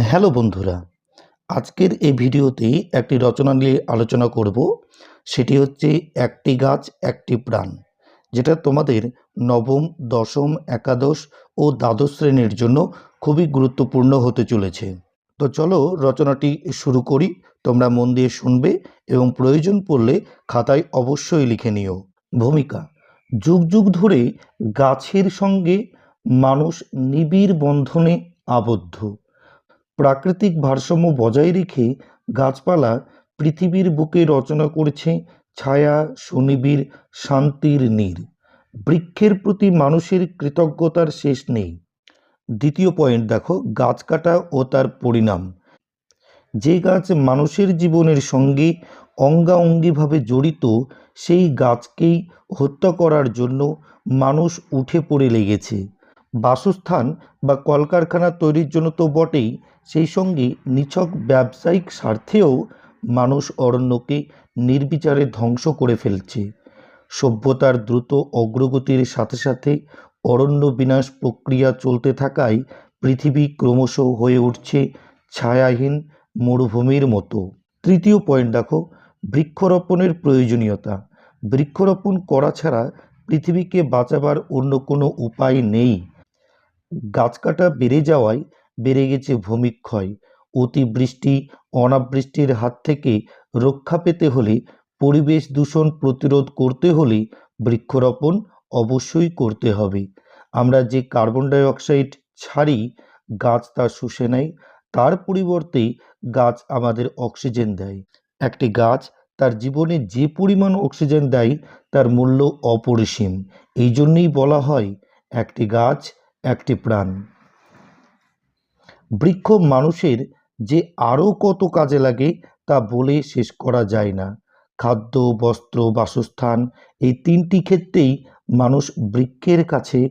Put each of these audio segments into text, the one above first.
Hello বন্ধুরা, আজকের এই ভিডিওতে একটি রচনা নিয়ে আলোচনা করব। সেটি হচ্ছে একটি গাছ, একটি প্রাণ, যেটা তোমাদের নবম, দশম, একাদশ ও দ্বাদশ শ্রেণির জন্য খুবই গুরুত্বপূর্ণ হতে চলেছে। তো চলো রচনাটি শুরু করি, তোমরা মন দিয়ে শুনবে এবং প্রয়োজন পড়লে খাতায় অবশ্যই লিখে নিও। ভূমিকা, যুগ যুগ ধরে গাছের সঙ্গে মানুষ নিবিড় বন্ধনে আবদ্ধ। প্রাকৃতিক ভারসাম্য বজায় রেখে গাছপালা পৃথিবীর বুকে রচনা করেছে ছায়া, সুনিবিড়, শান্তির নীর। বৃক্ষের প্রতি মানুষের কৃতজ্ঞতার শেষ নেই। দ্বিতীয় পয়েন্ট দেখো, গাছ কাটা ও তার পরিণাম। যে গাছ মানুষের জীবনের সঙ্গে অঙ্গাঅঙ্গিভাবে জড়িত, সেই গাছকেই হত্যা করার জন্য মানুষ উঠে পড়ে লেগেছে। বাসস্থান বা কলকারখানা তৈরির জন্য তো বটেই, সেই সঙ্গে নিছক ব্যবসায়িক স্বার্থেও মানুষ অরণ্যকে নির্বিচারে ধ্বংস করে ফেলছে। সভ্যতার দ্রুত অগ্রগতির সাথে সাথে অরণ্য বিনাশ প্রক্রিয়া চলতে থাকায় পৃথিবী ক্রমশ হয়ে উঠছে ছায়াহীন মরুভূমির মতো। তৃতীয় পয়েন্ট দেখো, বৃক্ষরোপণের প্রয়োজনীয়তা। বৃক্ষরোপণ করা ছাড়া পৃথিবীকে বাঁচাবার অন্য কোনো উপায় নেই। গাছ কাটা বেড়ে যাওয়ায় বেড়ে গেছে ভূমিক্ষয় অতিবৃষ্টি, অনাবৃষ্টির হাত থেকে রক্ষা পেতে হলে পরিবেশ দূষণ প্রতিরোধ করতে হলে বৃক্ষরোপণ অবশ্যই করতে হবে। আমরা যে কার্বন ডাইঅক্সাইড ছাড়ি, গাছ তা শুষে নেয়, তার পরিবর্তে গাছ আমাদের অক্সিজেন দেয়। একটি গাছ তার জীবনে যে পরিমাণ অক্সিজেন দেয়, তার মূল্য অপরিসীম। এই জন্যেই বলা হয়, একটি গাছ একটি প্রাণ। বৃক্ষ মানুষের যে আরও কত কাজে লাগে তা বলে শেষ করা যায় না। খাদ্য, বস্ত্র, বাসস্থান এই তিনটি ক্ষেত্রেই মানুষ বৃক্ষের কাছে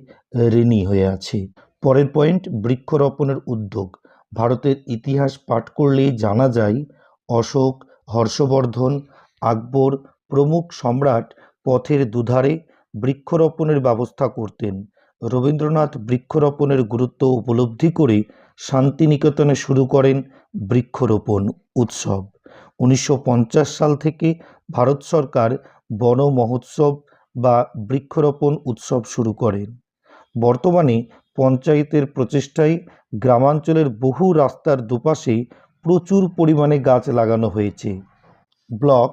ঋণী হয়ে আছে। পরের পয়েন্ট, বৃক্ষরোপণের উদ্যোগ। ভারতের ইতিহাস পাঠ করলেই জানা যায়, অশোক, হর্ষবর্ধন, আকবর প্রমুখ সম্রাট পথের দুধারে বৃক্ষরোপণের ব্যবস্থা করতেন। রবীন্দ্রনাথ বৃক্ষরোপণের গুরুত্ব উপলব্ধি করে শান্তিনিকেতনে শুরু করেন বৃক্ষরোপণ উৎসব। উনিশশো পঞ্চাশ সাল থেকে ভারত সরকার বন মহোৎসব বা বৃক্ষরোপণ উৎসব শুরু করেন। বর্তমানে পঞ্চায়েতের প্রচেষ্টায় গ্রামাঞ্চলের বহু রাস্তার দুপাশে প্রচুর পরিমাণে গাছ লাগানো হয়েছে। ব্লক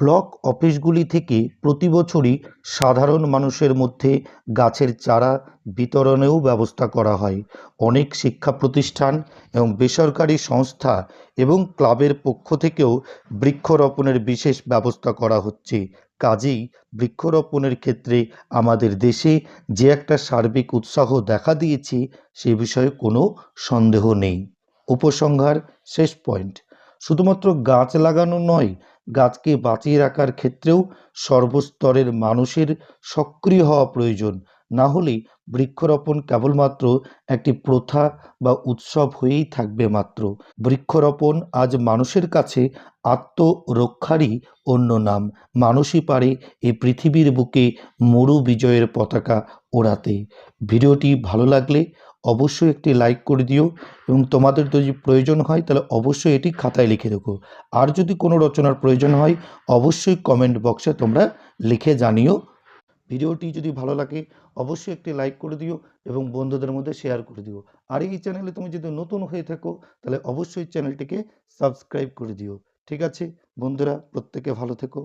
ব্লক অফিসগুলি থেকে প্রতি বছরই সাধারণ মানুষের মধ্যে গাছের চারা বিতরণেও ব্যবস্থা করা হয়। অনেক শিক্ষা প্রতিষ্ঠান এবং বেসরকারি সংস্থা এবং ক্লাবের পক্ষ থেকেও বৃক্ষরোপণের বিশেষ ব্যবস্থা করা হচ্ছে। কাজেই বৃক্ষরোপণের ক্ষেত্রে আমাদের দেশে যে একটা সার্বিক উৎসাহ দেখা দিয়েছে সে বিষয়ে কোনো সন্দেহ নেই। উপসংহার, শেষ পয়েন্ট। শুধুমাত্র গাছ লাগানো নয় গাছকে বাঁচিয়ে রাখার ক্ষেত্রেও সর্বস্তরের মানুষের সক্রিয় হওয়া প্রয়োজন। না হলে বৃক্ষরোপণ কেবলমাত্র একটি প্রথা বা উৎসব হয়েই থাকবে মাত্র। বৃক্ষরোপণ আজ মানুষের কাছে আত্মরক্ষারই অন্য নাম। মানুষই পারে এই পৃথিবীর বুকে মরু বিজয়ের পতাকা ওড়াতে। ভিডিওটি ভালো লাগলে অবশ্যই একটি লাইক করে দিও এবং তোমাদের যদি প্রয়োজন হয় তাহলে অবশ্যই এটি খাতায় লিখে রেখো। আর যদি কোনো রচনার প্রয়োজন হয়, অবশ্যই কমেন্ট বক্সে তোমরা লিখে জানিও। ভিডিওটি যদি ভালো লাগে, অবশ্যই একটি লাইক করে দিও এবং বন্ধুদের মধ্যে শেয়ার করে দিও। আর এই চ্যানেলে তুমি যদি নতুন হয়ে থাকো, তাহলে অবশ্যই চ্যানেলটিকে সাবস্ক্রাইব করে দিও। ঠিক আছে, বন্ধুরা, প্রত্যেকে ভালো থেকো।